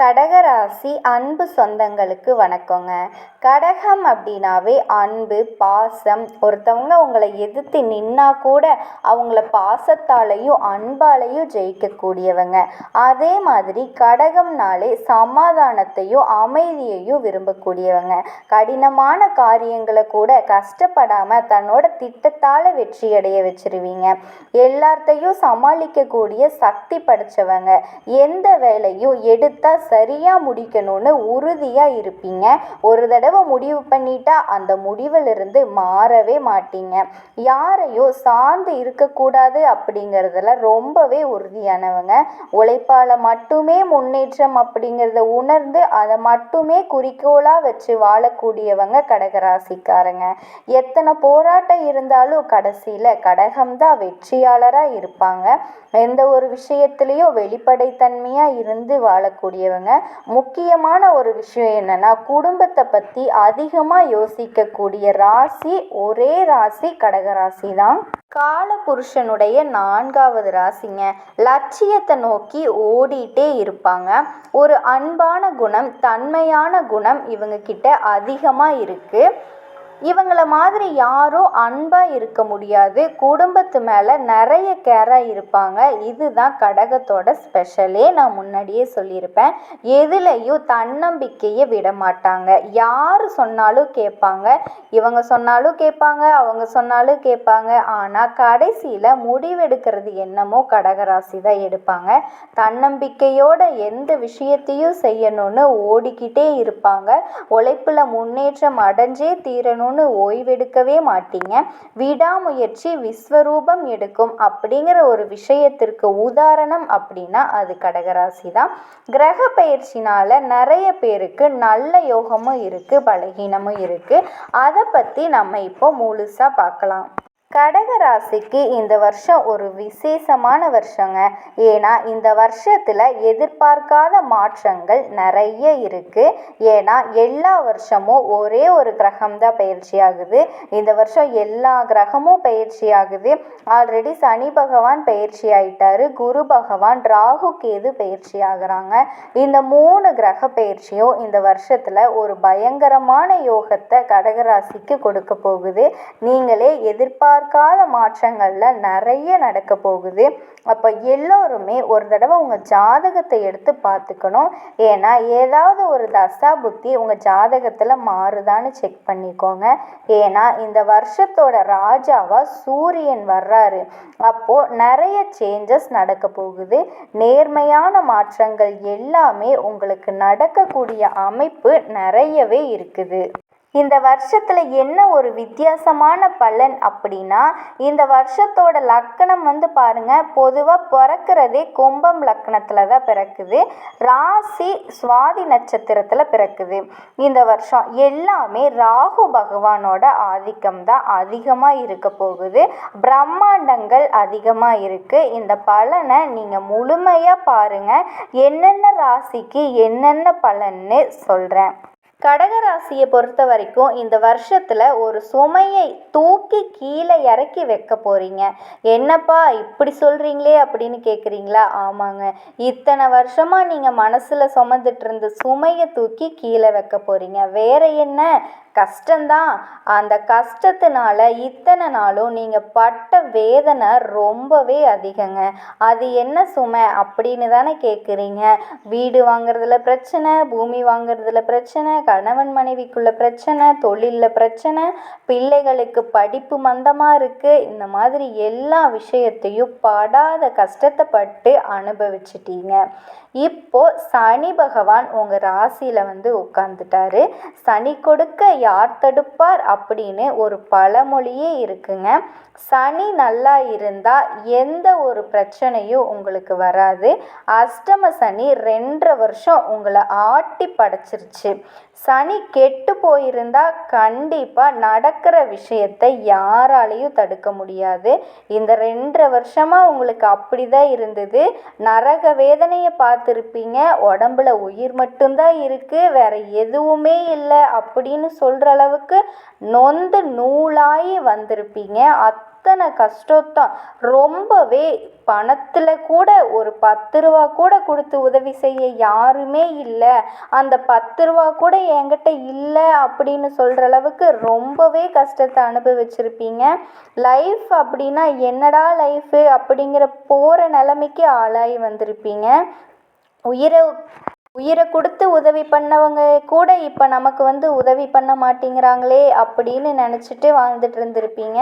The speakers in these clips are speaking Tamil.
கடகராசி அன்பு சொந்தங்களுக்கு வணக்கங்க. கடகம் அப்படின்னாவே அன்பு பாசம். ஒருத்தவங்க உங்களை எதிர்த்து நின்னா கூட அவங்கள பாசத்தாலையும் அன்பாலையும் ஜெயிக்கக்கூடியவங்க. அதே மாதிரி கடகம்னாலே சமாதானத்தையும் அமைதியையும் விரும்பக்கூடியவங்க. கடினமான காரியங்களை கூட கஷ்டப்படாமல் தன்னோட திட்டத்தால் வெற்றி அடைய வச்சிருவீங்க. எல்லாத்தையும் சமாளிக்கக்கூடிய சக்தி படைச்சவங்க. எந்த வேலையும் எடுத்தால் சரியாக முடிக்கணும்னு உறுதியாக இருப்பீங்க. ஒரு தடவை முடிவு பண்ணிட்டா அந்த முடிவிலிருந்து மாறவே மாட்டீங்க. யாரையும் சார்ந்து இருக்கக்கூடாது அப்படிங்கிறதுல ரொம்பவே உறுதியானவங்க. உழைப்பால் மட்டுமே முன்னேற்றம் அப்படிங்கிறத உணர்ந்து அதை மட்டுமே குறிக்கோளாக வச்சு வாழக்கூடியவங்க கடகராசிக்காரங்க. எத்தனை போராட்டம் இருந்தாலும் கடைசியில் கடகம்தான் வெற்றியாளராக இருப்பாங்க. எந்த ஒரு விஷயத்துலேயும் வெளிப்படைத்தன்மையாக இருந்து வாழக்கூடியவங்க முக்கியமான ஒரு விஷயம் என்னன்னா குடும்பத்தை பற்றி அதிகமாக யோசிக்கக்கூடிய ராசி ஒரே ராசி கடகராசி தான் காலபுருஷனுடைய நான்காவது ராசிங்க. லட்சியத்தை நோக்கி ஓடிட்டே இருப்பாங்க. ஒரு அன்பான குணம் தன்மையான குணம் இவங்க கிட்ட அதிகமாக இருக்குது இவங்கள மாதிரி யாரும் அன்பாக இருக்க முடியாது. குடும்பத்து மேலே நிறைய கேராக இருப்பாங்க. இதுதான் கடகத்தோட ஸ்பெஷலே நான் முன்னாடியே சொல்லியிருப்பேன். எதுலேயும் தன்னம்பிக்கையை விட மாட்டாங்க. யார் சொன்னாலும் கேட்பாங்க. இவங்க சொன்னாலும் கேட்பாங்க அவங்க சொன்னாலும் கேட்பாங்க. ஆனால் கடைசியில் முடிவெடுக்கிறது என்னமோ கடகராசி தான் எடுப்பாங்க. தன்னம்பிக்கையோட எந்த விஷயத்தையும் செய்யணும்னு ஓடிக்கிட்டே இருப்பாங்க. உழைப்பில் முன்னேற்றம் அடைஞ்சே தீரணும் பண்ணணும்னு ஓய்வெடுக்கவே மாட்டீங்க. விடாமுயற்சி விஸ்வரூபம் எடுக்கும் அப்படிங்கிற ஒரு விஷயத்திற்கு உதாரணம் அப்படின்னா அது கடகராசி தான் கிரக பயிற்சினால நிறைய பேருக்கு நல்ல யோகமும் இருக்குது பலகீனமும் இருக்குது அதை பற்றி நம்ம இப்போ முழுசாக பார்க்கலாம். கடக ராசிக்கு இந்த வருஷம் ஒரு விசேஷமான வருஷங்க. ஏன்னா இந்த வருஷத்தில் எதிர்பார்க்காத மாற்றங்கள் நிறைய இருக்குது ஏன்னா எல்லா வருஷமும் ஒரே ஒரு கிரகம் தான் பயிற்சி ஆகுது. இந்த வருஷம் எல்லா கிரகமும் பயிற்சி ஆகுது. ஆல்ரெடி சனி பகவான் பயிற்சி ஆயிட்டாரு. குரு பகவான் ராகு கேது பயிற்சி ஆகுறாங்க. இந்த மூணு கிரக பயிற்சியும் இந்த வருஷத்தில் ஒரு பயங்கரமான யோகத்தை கடகராசிக்கு கொடுக்க போகுது. நீங்களே எதிர்பார்க்க எதிர்பார்க்காத மாற்றங்களில் நிறைய நடக்க போகுது. அப்போ எல்லோருமே ஒரு தடவை உங்கள் ஜாதகத்தை எடுத்து பார்த்துக்கணும். ஏன்னா ஏதாவது ஒரு தசா புத்தி உங்கள் ஜாதகத்தில் மாறுதான்னு செக் பண்ணிக்கோங்க. ஏன்னா இந்த வருஷத்தோட ராஜாவாக சூரியன் வர்றாரு. அப்போது நிறைய சேஞ்சஸ் நடக்க போகுது. நேர்மையான மாற்றங்கள் எல்லாமே உங்களுக்கு நடக்கக்கூடிய அமைப்பு நிறையவே இருக்குது. இந்த வருஷத்தில் என்ன ஒரு வித்தியாசமான பலன் அப்படின்னா இந்த வருஷத்தோட லக்கணம் வந்து பாருங்க பொதுவாக பிறக்கிறதே கும்பம் லக்கணத்தில் தான் பிறக்குது. ராசி சுவாதி நட்சத்திரத்தில் பிறக்குது. இந்த வருஷம் எல்லாமே ராகு பகவானோட ஆதிக்கம் தான் அதிகமாக இருக்க போகுது. பிரம்மாண்டங்கள் அதிகமாக இருக்குது இந்த பலனை நீங்கள் முழுமையாக பாருங்கள் என்னென்ன ராசிக்கு என்னென்ன பலன்னு சொல்கிறேன் கடகராசியை பொறுத்த வரைக்கும் இந்த வருஷத்தில் ஒரு சுமையை தூக்கி கீழே இறக்கி வைக்க போகிறீங்க என்னப்பா இப்படி சொல்கிறீங்களே அப்படின்னு கேட்குறீங்களா ஆமாங்க. இத்தனை வருஷமாக நீங்கள் மனசில் சுமந்துட்டு இருந்த சுமையை தூக்கி கீழே வைக்க போகிறீங்க வேற என்ன? கஷ்டந்தான் அந்த கஷ்டத்தினால இத்தனை நாளும் நீங்கள் பட்ட வேதனை ரொம்பவே அதிகங்க. அது என்ன சுமை அப்படின்னு தானே கேட்குறீங்க வீடு வாங்குறதுல பிரச்சனை பூமி வாங்குறதுல பிரச்சனை கணவன் மனைவிக்குள்ள பிரச்சனை தொழிலில் பிரச்சனை பிள்ளைகளுக்கு படிப்பு மந்தமாக இருக்குது இந்த மாதிரி எல்லா விஷயத்தையும் படாத கஷ்டத்தை பட்டு அனுபவிச்சிட்டீங்க. இப்போ சனி பகவான் உங்கள் ராசியில் வந்து உட்காந்துட்டாரு சனி கொடுக்க யார் தடுப்பார் அப்படின்னு ஒரு பழமொழியே இருக்குங்க. சனி நல்லா இருந்தால் எந்த ஒரு பிரச்சனையும் உங்களுக்கு வராது. அஷ்டம சனி ரெண்டரை வருஷம் உங்களை ஆட்டி படைச்சிருச்சு. சனி கெட்டு போயிருந்தா கண்டிப்பாக நடக்கிற விஷயத்தை யாராலையும் தடுக்க முடியாது. இந்த ரெண்டரை வருஷமாக உங்களுக்கு அப்படி தான் இருந்தது. நரக வேதனையை பார்த்துருப்பீங்க. உடம்புல உயிர் மட்டும்தான் இருக்குது வேற எதுவுமே இல்லை அப்படின்னு சொல்கிற அளவுக்கு நொந்து நூலாகி வந்திருப்பீங்க. அத்தனை கஷ்டத்தான். ரொம்பவே பணத்தில் கூட ஒரு பத்து ரூபா கூட கொடுத்து உதவி செய்ய யாருமே இல்லை. அந்த பத்து ரூபா கூட என்கிட்ட இல்லை அப்படின்னு சொல்கிற அளவுக்கு ரொம்பவே கஷ்டத்தை அனுபவிச்சிருப்பீங்க. லைஃப் அப்படின்னா என்னடா லைஃபு அப்படிங்கிற போகிற நிலைமைக்கு ஆளாகி வந்திருப்பீங்க. உயிரை உயிரை கொடுத்து உதவி பண்ணவங்க கூட இப்போ நமக்கு வந்து உதவி பண்ண மாட்டேங்கிறாங்களே அப்படின்னு நினச்சிட்டு வாழ்ந்துட்டு இருந்திருப்பீங்க.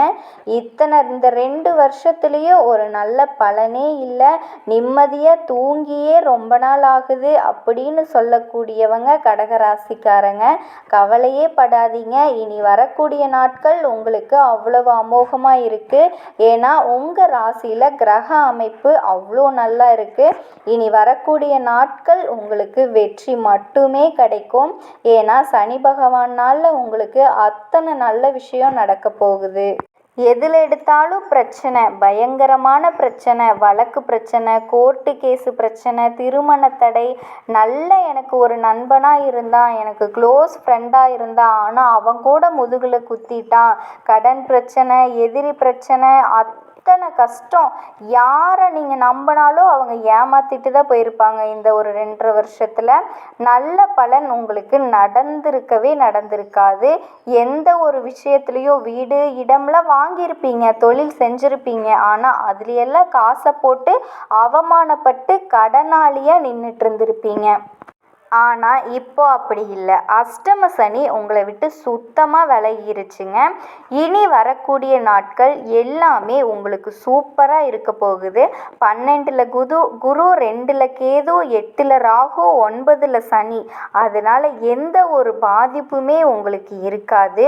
இத்தனை இந்த ரெண்டு வருஷத்துலேயும் ஒரு நல்ல பலனே இல்லை. நிம்மதியாக தூங்கியே ரொம்ப நாள் ஆகுது அப்படின்னு சொல்லக்கூடியவங்க கடகராசிக்காரங்க. கவலையே படாதீங்க. இனி வரக்கூடிய நாட்கள் உங்களுக்கு அவ்வளவு அமோகமாக இருக்குது ஏன்னா உங்கள் ராசியில் கிரக அமைப்பு அவ்வளோ நல்லா இருக்குது இனி வரக்கூடிய நாட்கள் உங்களுக்கு வெற்றி மட்டுமே கிடைக்கும். ஏன்னா சனி பகவானால் உங்களுக்கு அத்தனை நல்ல விஷயம் நடக்க போகுது. எதில் எடுத்தாலும் பிரச்சனை பயங்கரமான பிரச்சனை வழக்கு பிரச்சனை கோர்ட்டு கேஸு பிரச்சனை திருமண தடை நல்ல எனக்கு ஒரு நண்பனாக இருந்தான் எனக்கு க்ளோஸ் ஃப்ரெண்டாக இருந்தான் ஆனால் அவன் கூட முதுகில் குத்திட்டான். கடன் பிரச்சனை எதிரி பிரச்சனை அத் அத்தனை கஷ்டம்? யாரை நீங்கள் நம்பினாலும் அவங்க ஏமாற்றிட்டு தான் போயிருப்பாங்க இந்த ஒரு ரெண்டரை வருஷத்தில். நல்ல பலன் உங்களுக்கு நடந்திருக்கவே நடந்திருக்காது. எந்த ஒரு விஷயத்துலையும் வீடு இடம்லாம் வாங்கியிருப்பீங்க தொழில் செஞ்சுருப்பீங்க. ஆனால் அதுலையெல்லாம் காசை போட்டு அவமானப்பட்டு கடனாளியாக நின்றுட்டு இருந்திருப்பீங்க. ஆனால் இப்போ அப்படி இல்லை. அஷ்டம சனி உங்களை விட்டு சுத்தமாக விலகிருச்சுங்க. இனி வரக்கூடிய நாட்கள் எல்லாமே உங்களுக்கு சூப்பராக இருக்க போகுது. பன்னெண்டில் குது குரு ரெண்டில் கேது எட்டில் ராகு ஒன்பதில் சனி. அதனால் எந்த ஒரு பாதிப்புமே உங்களுக்கு இருக்காது.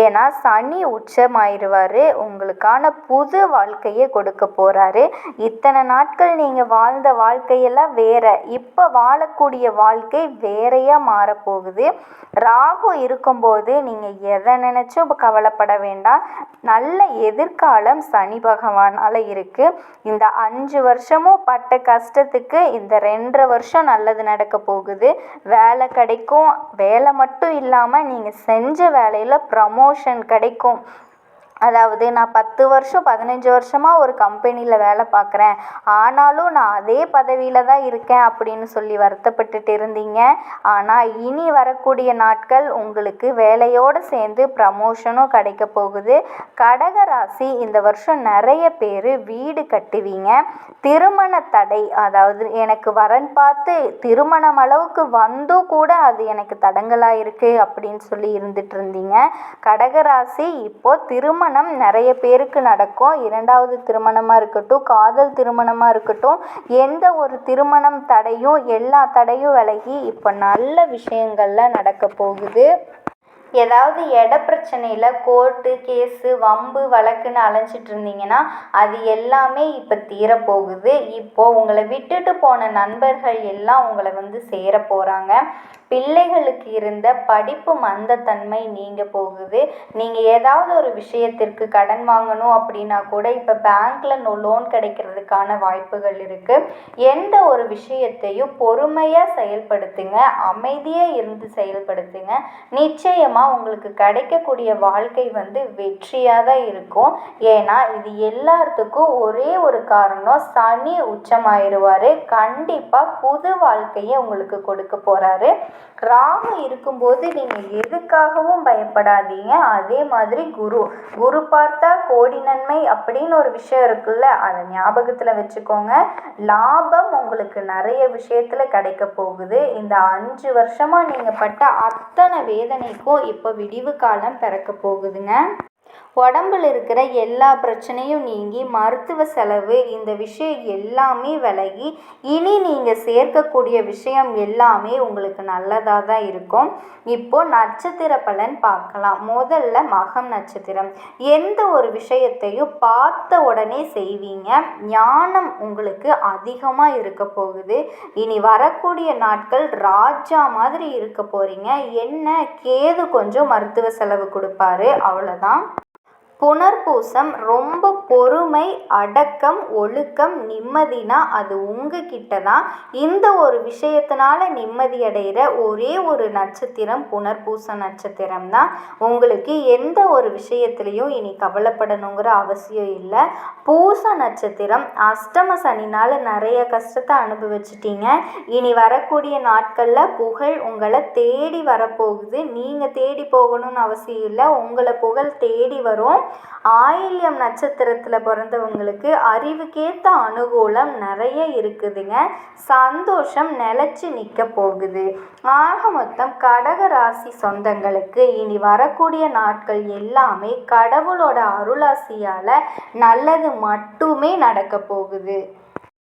ஏன்னா சனி உச்சமாயிருவார். உங்களுக்கான புது வாழ்க்கையை கொடுக்க போகிறாரு இத்தனை நாட்கள் நீங்கள் வாழ்ந்த வாழ்க்கையெல்லாம் வேற. இப்போ வாழக்கூடிய வாழ்க்கை வேறையாக மாறப்போகுது. ராகு இருக்கும்போது நீங்கள் எதை நினச்சும் கவலைப்பட வேண்டாம். நல்ல எதிர்காலம் சனி பகவானால் இருக்குது இந்த அஞ்சு வருஷமும் பட்ட கஷ்டத்துக்கு இந்த ரெண்டரை வருஷம் நல்லது நடக்க போகுது. வேலை கிடைக்கும். வேலை மட்டும் இல்லாமல் நீங்கள் செஞ்ச வேலையில் ப்ரமோஷன் கிடைக்கும். அதாவது நான் பத்து வருஷம் பதினஞ்சு வருஷமாக ஒரு கம்பெனியில் வேலை பார்க்குறேன். ஆனாலும் நான் அதே பதவியில் தான் இருக்கேன் அப்படின்னு சொல்லி வருத்தப்பட்டுட்டு இருந்தீங்க. ஆனால் இனி வரக்கூடிய நாட்கள் உங்களுக்கு வேலையோடு சேர்ந்து ப்ரமோஷனும் கிடைக்க போகுது. கடக ராசி இந்த வருஷம் நிறைய பேர் வீடு கட்டுவீங்க. திருமண தடை அதாவது எனக்கு வரன் பார்த்து திருமணம் அளவுக்கு வந்தும் கூட அது எனக்கு தடங்கலாக இருக்குது அப்படின்னு சொல்லி இருந்துட்டு இருந்தீங்க. கடகராசி இப்போது திருமண திருமணம் நிறைய பேருக்கு நடக்கும். இரண்டாவது திருமணமாக இருக்கட்டும் காதல் திருமணமாக இருக்கட்டும் எந்த ஒரு திருமணம் தடையும் எல்லா தடையும் விலகி இப்போ நல்ல விஷயங்கள்லாம் நடக்க போகுது. ஏதாவது இட பிரச்சனையில் கோர்ட்டு கேஸு வம்பு வழக்குன்னு அலைஞ்சிட்டு இருந்தீங்கன்னா அது எல்லாமே இப்போ தீரப்போகுது. இப்போது உங்களை விட்டுட்டு போன நண்பர்கள் எல்லாம் உங்களை வந்து சேர போகிறாங்க பிள்ளைகளுக்கு இருந்த படிப்பு மந்தத்தன்மை நீங்கள் போகுது. நீங்கள் ஏதாவது ஒரு விஷயத்திற்கு கடன் வாங்கணும் அப்படின்னா கூட இப்போ பேங்க்கில் லோன் கிடைக்கிறதுக்கான வாய்ப்புகள் இருக்குது எந்த ஒரு விஷயத்தையும் பொறுமையாக செயல்படுத்துங்க. அமைதியாக இருந்து செயல்படுத்துங்க. நிச்சயமாக உங்களுக்கு கிடைக்கக்கூடிய வாழ்க்கை வந்து வெற்றியாக தான் இருக்கும். ஏன்னா இது எல்லாத்துக்கும் ஒரே ஒரு காரணம் சனி உச்சமாயிருவார். கண்டிப்பாக புது வாழ்க்கையை உங்களுக்கு கொடுக்க போகிறாரு ராகு இருக்கும்போது நீங்கள் எதுக்காகவும் பயப்படாதீங்க. அதே மாதிரி குரு. குரு பார்த்தா கோடி நன்மை அப்படின்னு ஒரு விஷயம் இருக்குல்ல அதை ஞாபகத்தில் வச்சுக்கோங்க. லாபம் உங்களுக்கு நிறைய விஷயத்தில் கிடைக்க போகுது. இந்த அஞ்சு வருஷமாக நீங்கள் பட்ட அத்தனை வேதனைக்கும் இப்போ விடிவு காலம் பிறக்க போகுதுங்க. உடம்புல இருக்கிற எல்லா பிரச்சனையும் நீங்கி மருத்துவ செலவு இந்த விஷயம் எல்லாமே விலகி இனி நீங்கள் சேர்க்கக்கூடிய விஷயம் எல்லாமே உங்களுக்கு நல்லதாக தான் இருக்கும். இப்போ நட்சத்திர பலன் பார்க்கலாம். முதல்ல மகம் நட்சத்திரம். எந்த ஒரு விஷயத்தையும் பார்த்த உடனே செய்வீங்க. ஞானம் உங்களுக்கு அதிகமாக இருக்க போகுது. இனி வரக்கூடிய நாட்கள் ராஜா மாதிரி இருக்க போகிறீங்க என்ன கேது கொஞ்சம் மருத்துவ செலவு கொடுப்பாரு. அவ்வளோதான் புனர்பூசம் ரொம்ப பொறுமை அடக்கம் ஒழுக்கம் நிம்மதினா அது உங்ககிட்ட தான் இந்த ஒரு விஷயத்தினால நிம்மதி அடைகிற ஒரே ஒரு நட்சத்திரம் புனர்பூச நட்சத்திரம் தான் உங்களுக்கு எந்த ஒரு விஷயத்துலையும் இனி கவலைப்படணுங்கிற அவசியம் இல்லை. பூச நட்சத்திரம் அஷ்டம சனினால் நிறைய கஷ்டத்தை அனுபவிச்சிட்டீங்க. இனி வரக்கூடிய நாட்களில் புகழ் உங்களை தேடி வரப்போகுது. நீங்கள் தேடி போகணும்னு அவசியம் இல்லை. உங்களை புகழ் தேடி வரும். ஆயில்யம் நட்சத்திரத்தில் பிறந்தவங்களுக்கு அறிவுக்கேற்ற அனுகூலம் நிறைய இருக்குதுங்க. சந்தோஷம் நிலச்சி நிற்க போகுது. ஆக மொத்தம் கடக ராசி சொந்தங்களுக்கு இனி வரக்கூடிய நாட்கள் எல்லாமே கடவுளோட அருளாசியால் நல்லது மட்டுமே நடக்க போகுது.